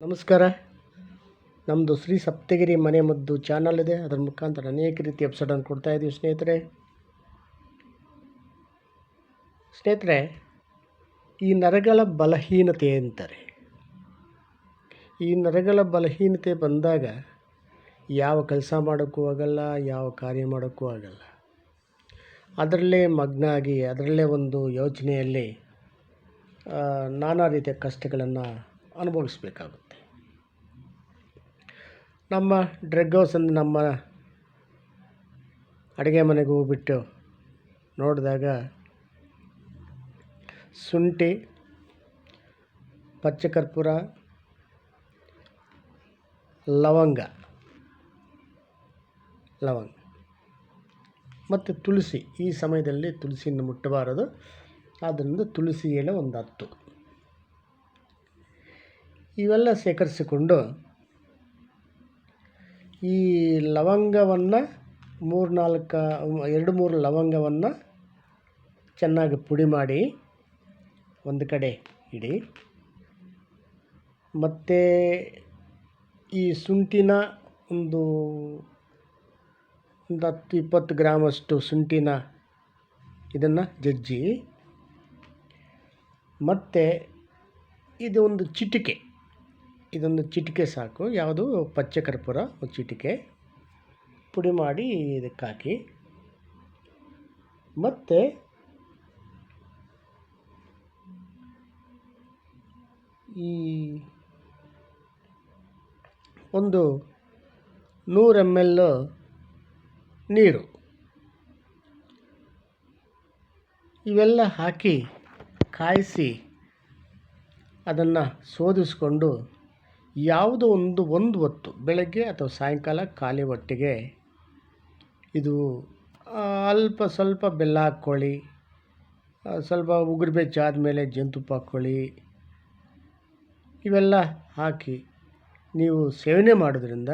ನಮಸ್ಕಾರ. ನಮ್ಮದು ಶ್ರೀ ಸಪ್ತಗಿರಿ ಮನೆ ಮದ್ದು ಚಾನಲ್ ಇದೆ. ಅದರ ಮುಖಾಂತರ ಅನೇಕ ರೀತಿ ಎಪಿಸೋಡನ್ನು ಕೊಡ್ತಾ ಇದ್ದೀವಿ ಸ್ನೇಹಿತರೆ. ಸ್ನೇಹಿತರೆ, ಈ ನರಗಳ ಬಲಹೀನತೆ ಅಂತಾರೆ ಈ ನರಗಳ ಬಲಹೀನತೆ ಬಂದಾಗ ಯಾವ ಕೆಲಸ ಮಾಡೋಕ್ಕೂ ಆಗಲ್ಲ, ಯಾವ ಕಾರ್ಯ ಮಾಡೋಕ್ಕೂ ಆಗಲ್ಲ. ಅದರಲ್ಲೇ ಮಗ್ನ ಆಗಿ, ಅದರಲ್ಲೇ ಒಂದು ಯೋಚನೆಯಲ್ಲಿ ನಾನಾ ರೀತಿಯ ಕಷ್ಟಗಳನ್ನು ಅನುಭವಿಸ್ಬೇಕಾಗುತ್ತೆ. ನಮ್ಮ ಡ್ರಗ್ ಹೌಸನ್ನು ನಮ್ಮ ಅಡುಗೆ ಮನೆಗೆ ಹೋಗ್ಬಿಟ್ಟು ನೋಡಿದಾಗ ಶುಂಠಿ ಪಚ್ಚಕರ್ಪೂರ ಲವಂಗ ಲವಂಗ ಮತ್ತು ತುಳಸಿ. ಈ ಸಮಯದಲ್ಲಿ ತುಳಸಿಯನ್ನು ಮುಟ್ಟಬಾರದು. ಆದ್ದರಿಂದ ತುಳಸಿ ಎಲೆ ಒಂದು ಹತ್ತು ಇವೆಲ್ಲ ಶೇಖರಿಸಿಕೊಂಡು ಈ ಲವಂಗವನ್ನು ಮೂರು ನಾಲ್ಕು, ಎರಡು ಮೂರು ಲವಂಗವನ್ನು ಚೆನ್ನಾಗಿ ಪುಡಿ ಮಾಡಿ ಒಂದು ಕಡೆ ಇಡಿ. ಮತ್ತು ಈ ಶುಂಠಿನ ಒಂದು ಒಂದು ಹತ್ತು ಇಪ್ಪತ್ತು ಗ್ರಾಮಷ್ಟು ಶುಂಠಿನ ಇದನ್ನು ಜಜ್ಜಿ. ಮತ್ತು ಇದು ಒಂದು ಚಿಟಿಕೆ. ಇದೊಂದು ಚಿಟಿಕೆ ಸಾಕು. ಯಾವುದು? ಪಚ್ಚೆ ಕರ್ಪೂರ ಚಿಟಿಕೆ. ಪುಡಿ ಮಾಡಿ ಇದಕ್ಕೆ ಹಾಕಿ. ಮತ್ತು ಈ ಒಂದು ನೂರು ಎಂ ಎಲ್ ನೀರು. ಇವೆಲ್ಲ ಹಾಕಿ ಕಾಯಿಸಿ ಅದನ್ನು ಶೋಧಿಸ್ಕೊಂಡು ಯಾವುದೋ ಒಂದು ಒಂದು ಹೊತ್ತು, ಬೆಳಗ್ಗೆ ಅಥವಾ ಸಾಯಂಕಾಲ ಖಾಲಿ ಹೊಟ್ಟೆಗೆ ಇದು ಅಲ್ಪ ಸ್ವಲ್ಪ ಬೆಲ್ಲ ಹಾಕ್ಕೊಳ್ಳಿ ಸ್ವಲ್ಪ ಉಗುರು ಬೆಚ್ಚ ಆದಮೇಲೆ ಜೇನುತುಪ್ಪ ಹಾಕ್ಕೊಳ್ಳಿ. ಇವೆಲ್ಲ ಹಾಕಿ ನೀವು ಸೇವನೆ ಮಾಡೋದ್ರಿಂದ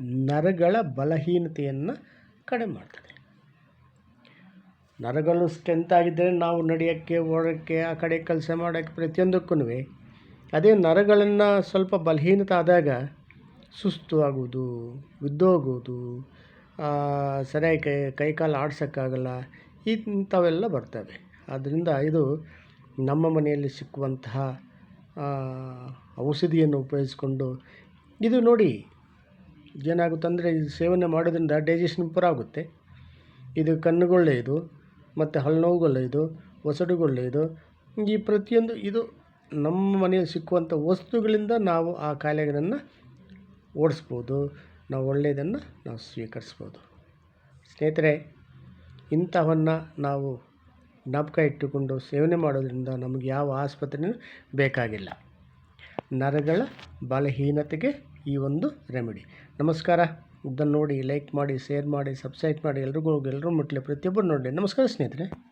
ನರಗಳ ಬಲಹೀನತೆಯನ್ನು ಕಡಿಮೆ ಮಾಡ್ತದೆ. ನರಗಳು ಸ್ಟ್ರೆಂತ್ ಆಗಿದ್ದರೆ ನಾವು ನಡೆಯೋಕ್ಕೆ, ಓಡೋಕ್ಕೆ, ಆ ಕಡೆ ಕೆಲಸ ಮಾಡೋಕ್ಕೆ ಪ್ರತಿಯೊಂದಕ್ಕೂ ಅದೇ ನರಗಳನ್ನು ಸ್ವಲ್ಪ ಬಲಹೀನತೆ ಆದಾಗ ಸುಸ್ತು ಆಗುವುದು ಬಿದ್ದೋಗೋದು ಸರಿಯಾಗಿ ಕೈ, ಕೈಕಾಲು ಆಡ್ಸೋಕ್ಕಾಗಲ್ಲ, ಇಂಥವೆಲ್ಲ ಬರ್ತವೆ. ಆದ್ದರಿಂದ ಇದು ನಮ್ಮ ಮನೆಯಲ್ಲಿ ಸಿಕ್ಕುವಂತಹ ಔಷಧಿಯನ್ನು ಉಪಯೋಗಿಸಿಕೊಂಡು ಇದು ನೋಡಿ ಏನಾಗುತ್ತಂದರೆ ಇದು ಸೇವನೆ ಮಾಡೋದ್ರಿಂದ ಡೈಜೆಷನ್ ಪೂರ ಆಗುತ್ತೆ. ಇದು ಕಣ್ಣುಗೊಳ್ಳೆಯದು ಮತ್ತು ಒಸಡಿಗಳೆ ಇದು, ಈ ಪ್ರತಿಯೊಂದು ಇದು ನಮ್ಮ ಮನೆಯಲ್ಲಿ ಸಿಕ್ಕುವಂಥ ವಸ್ತುಗಳಿಂದ ನಾವು ಆ ಕಾಯಿಲೆಗಳನ್ನು ಓಡಿಸ್ಬೋದು. ನಾವು ಒಳ್ಳೆಯದನ್ನು ನಾವು ಸ್ವೀಕರಿಸ್ಬೋದು. ಸ್ನೇಹಿತರೆ ಇಂಥವನ್ನು ನಾವು ಜ್ಞಾಪಕ ಇಟ್ಟುಕೊಂಡು ಸೇವನೆ ಮಾಡೋದರಿಂದ ನಮಗೆ ಯಾವ ಆಸ್ಪತ್ರೆಯೂ ಬೇಕಾಗಿಲ್ಲ. ನರಗಳ ಬಲಹೀನತೆಗೆ ಈ ಒಂದು ರೆಮಿಡಿ. ನಮಸ್ಕಾರ. ಇದನ್ನು ನೋಡಿ ಲೈಕ್ ಮಾಡಿ ಶೇರ್ ಮಾಡಿ ಸಬ್ಸ್ಕ್ರೈಬ್ ಮಾಡಿ, ಎಲ್ರಿಗೂ ಎಲ್ಲರೂ ಮುಟ್ಲಿ ಪ್ರತಿಯೊಬ್ಬರು ನೋಡಿ ನಮಸ್ಕಾರ ಸ್ನೇಹಿತರೆ.